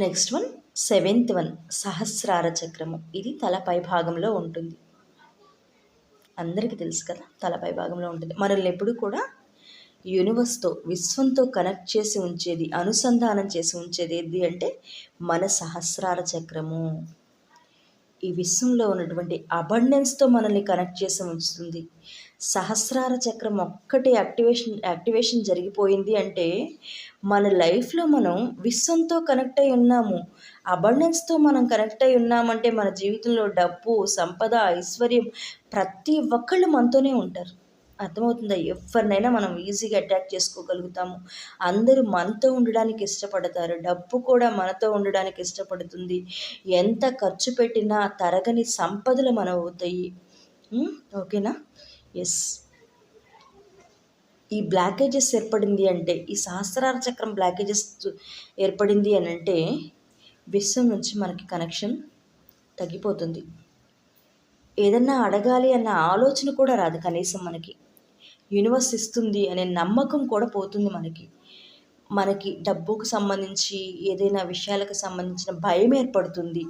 Next one seventh one సహస్రార చక్రము. ఇది తలపై భాగంలో ఉంటుంది. అందరికీ తెలుసు కదా తలపై భాగంలో ఉంటుంది. మనల్ని ఎప్పుడు కూడా యూనివర్స్తో విశ్వంతో కనెక్ట్ చేసి ఉంచేది అనుసంధానం చేసి ఉంచేది ఏది అంటే మన సహస్రార చక్రము. ఈ విశ్వంలో ఉన్నటువంటి అబండెన్స్తో మనల్ని కనెక్ట్ చేసి ఉంచుతుంది. సహస్రార చక్రం ఒక్కటే యాక్టివేషన్ యాక్టివేషన్ జరిగిపోయింది అంటే మన లైఫ్లో మనం విశ్వంతో కనెక్ట్ అయి ఉన్నాము. అబండెన్స్తో మనం కనెక్ట్ అయి ఉన్నామంటే మన జీవితంలో డబ్బు సంపద ఐశ్వర్యం ప్రతి ఒక్కళ్ళు మనతోనే ఉంటారు. అర్థమవుతుందా? ఎవరినైనా మనం ఈజీగా అటాక్ చేసుకోగలుగుతాము. అందరూ మనతో ఉండడానికి ఇష్టపడతారు. డబ్బు కూడా మనతో ఉండడానికి ఇష్టపడుతుంది. ఎంత ఖర్చు పెట్టినా తరగని సంపదలు మనం అవుతాయి ఓకేనా? ఎస్ ఈ బ్లాకేజెస్ ఏర్పడింది అంటే ఈ సహస్రార చక్రం బ్లాకేజెస్ ఏర్పడింది అని అంటే విశ్వం నుంచి మనకి కనెక్షన్ తగ్గిపోతుంది. ఏదన్నా అడగాలి అన్న ఆలోచన కూడా రాదు కనీసం మనకి. యూనివర్స్ ఇస్తుంది అనే నమ్మకం కూడా పోతుంది మనకి. మనకి డబ్బుకు సంబంధించి ఏదైనా విషయాలకు సంబంధించిన భయం ఏర్పడుతుంది.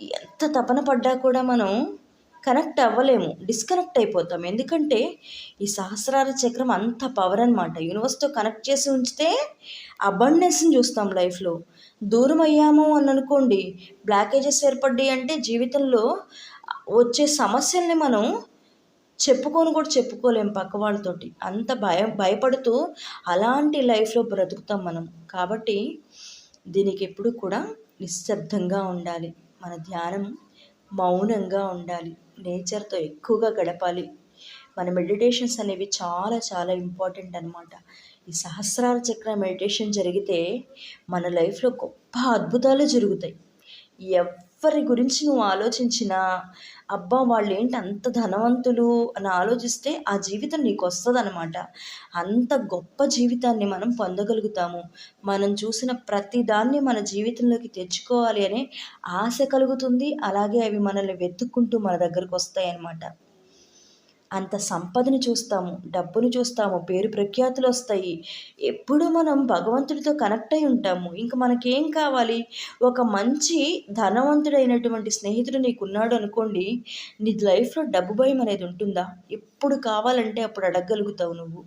ఎంత తపన పడ్డా కూడా మనం కనెక్ట్ అవ్వలేము డిస్కనెక్ట్ అయిపోతాం. ఎందుకంటే ఈ సహస్రార చక్రం అంత పవర్ అనమాట యూనివర్స్తో కనెక్ట్ చేసి ఉంచితే అబండెన్స్ని చూస్తాం లైఫ్లో దూరం అయ్యాము అని అనుకోండి బ్లాకేజెస్ ఏర్పడ్డాయి అంటే జీవితంలో వచ్చే సమస్యల్ని మనం చెప్పుకొని కూడా చెప్పుకోలేం పక్క వాళ్ళతోటి. అంత భయం భయపడుతూ అలాంటి లైఫ్లో బ్రతుకుతాం మనం. కాబట్టి దీనికి ఎప్పుడు కూడా నిశ్శబ్దంగా ఉండాలి. మన ధ్యానం మౌనంగా ఉండాలి. నేచర్తో ఎక్కువగా గడపాలి. మన మెడిటేషన్స్ అనేవి చాలా చాలా ఇంపార్టెంట్ అనమాట ఈ సహస్రాల చక్ర మెడిటేషన్ జరిగితే మన లైఫ్లో గొప్ప అద్భుతాలు జరుగుతాయి. ఎవరి గురించి నువ్వు ఆలోచించినా అబ్బా వాళ్ళు ఏంటి అంత ధనవంతులు అని ఆలోచిస్తే ఆ జీవితం నీకు వస్తుంది అనమాట అంత గొప్ప జీవితాన్ని మనం పొందగలుగుతాము. మనం చూసిన ప్రతి దాన్ని మన జీవితంలోకి తెచ్చుకోవాలి అనే ఆశ కలుగుతుంది. అలాగే అవి మనల్ని వెతుక్కుంటూ మన దగ్గరకు వస్తాయి అన్నమాట అంత సంపదని చూస్తాము డబ్బును చూస్తాము పేరు ప్రఖ్యాతులు వస్తాయి. ఎప్పుడు మనం భగవంతుడితో కనెక్ట్ అయి ఉంటాము. ఇంకా మనకేం కావాలి? ఒక మంచి ధనవంతుడైనటువంటి స్నేహితుడు నీకున్నాడు అనుకోండి నీ లైఫ్లో డబ్బు భయం అనేది ఉంటుందా? ఎప్పుడు కావాలంటే అప్పుడు అడగగలుగుతావు నువ్వు.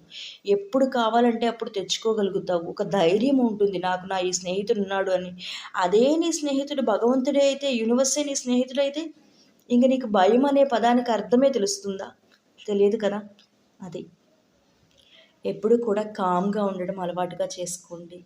ఎప్పుడు కావాలంటే అప్పుడు తెచ్చుకోగలుగుతావు. ఒక ధైర్యం ఉంటుంది నాకు నా ఈ స్నేహితుడు ఉన్నాడు అని. అదే నీ స్నేహితుడు భగవంతుడే అయితే యూనివర్సే నీ స్నేహితుడైతే ఇంక నీకు భయం అనే పదానికి అర్థమే తెలుస్తుందా? తెలియదు కదా? అది. ఎప్పుడు కూడా కామ్గా ఉండడం అలవాటుగా చేసుకోండి.